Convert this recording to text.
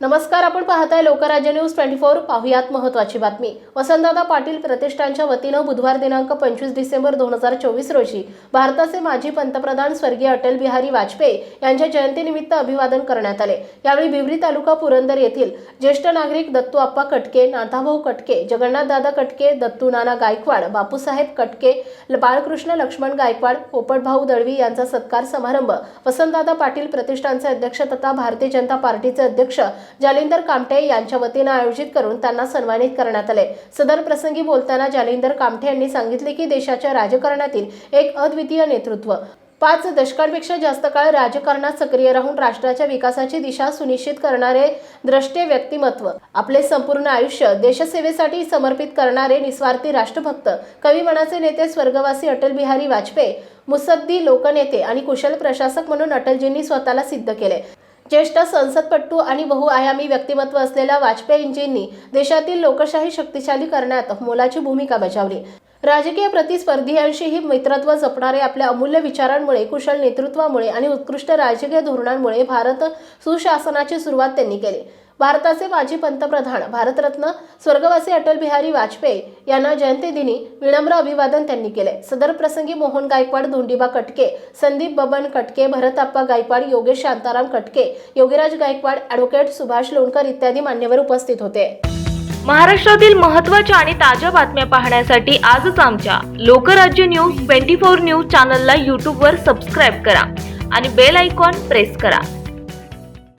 नमस्कार आपण पाहताय लोकराज्य न्यूज ट्वेंटी फोर. पाहुयात महत्वाची बातमी. वसंतदादा पाटील प्रतिष्ठानच्या वतीनं बुधवार दिनांक पंचवीस डिसेंबर दोन हजार चोवीस रोजी भारताचे माजी पंतप्रधान स्वर्गीय अटल बिहारी वाजपेयी यांच्या जयंतीनिमित्त अभिवादन करण्यात आले. यावेळी बिवरी तालुका पुरंदर येथील ज्येष्ठ नागरिक दत्तू आप्पा कटके नाथाभाऊ कटके जगन्नाथदादा कटके दत्तू नाना गायकवाड बापूसाहेब कटके बाळकृष्ण लक्ष्मण गायकवाड पोपटभाऊ दळवी यांचा सत्कार समारंभ वसंतदादा पाटील प्रतिष्ठानचे अध्यक्ष तथा भारतीय जनता पार्टीचे अध्यक्ष जालिंदर कामठे यांच्या वतीनं आयोजित करून त्यांना सन्मानित करण्यात आले. सदर प्रसंगी बोलताना जालिंदर कामठे यांनी सांगितले की देशाच्या राजकारणातील एक अद्वितीय नेतृत्व. पाच दशकांपेक्षा जास्त काळ राजकारणात सक्रिय राहून राष्ट्राच्या विकासाची दिशा सुनिश्चित करणारे द्रष्टे व्यक्तिमत्व. आपले संपूर्ण आयुष्य देशसेवेसाठी समर्पित करणारे निस्वार्थी राष्ट्रभक्त कवी मनाचे नेते स्वर्गवासी अटल बिहारी वाजपेयी मुसद्दी लोकनेते आणि कुशल प्रशासक म्हणून अटलजींनी स्वतःला सिद्ध केले. ज्येष्ठ संसदपटू आणि बहुआयामी व्यक्तिमत्व असलेल्या वाजपेयींजींनी देशातील लोकशाही शक्तिशाली करण्यात मोलाची भूमिका बजावली. राजकीय प्रतिस्पर्धीयांशीही मित्रत्व जपणारे आपल्या अमूल्य विचारांमुळे कुशल नेतृत्वामुळे आणि उत्कृष्ट राजकीय धोरणांमुळे भारत सुशासनाची सुरुवात त्यांनी केली. भारताचे माजी पंतप्रधान भारतरत्न स्वर्गवासी अटल बिहारी वाजपेयी यांना जयंतीदिनी विनम्र अभिवादन त्यांनी केले. सदर प्रसंगी मोहन गायकवाड धोंडीबा कटके संदीप बबन कटके भरतप्पा गायकवाड योगेश शांताराम कटके योगीराज गायकवाड ॲडव्होकेट सुभाष लोणकर इत्यादी मान्यवर उपस्थित होते. महाराष्ट्रातील महत्त्वाच्या आणि ताज्या बातम्या पाहण्यासाठी आजच आमच्या Lokrajya news twenty four news चॅनलला यूट्यूबवर सबस्क्राईब करा आणि बेल आयकॉन प्रेस करा.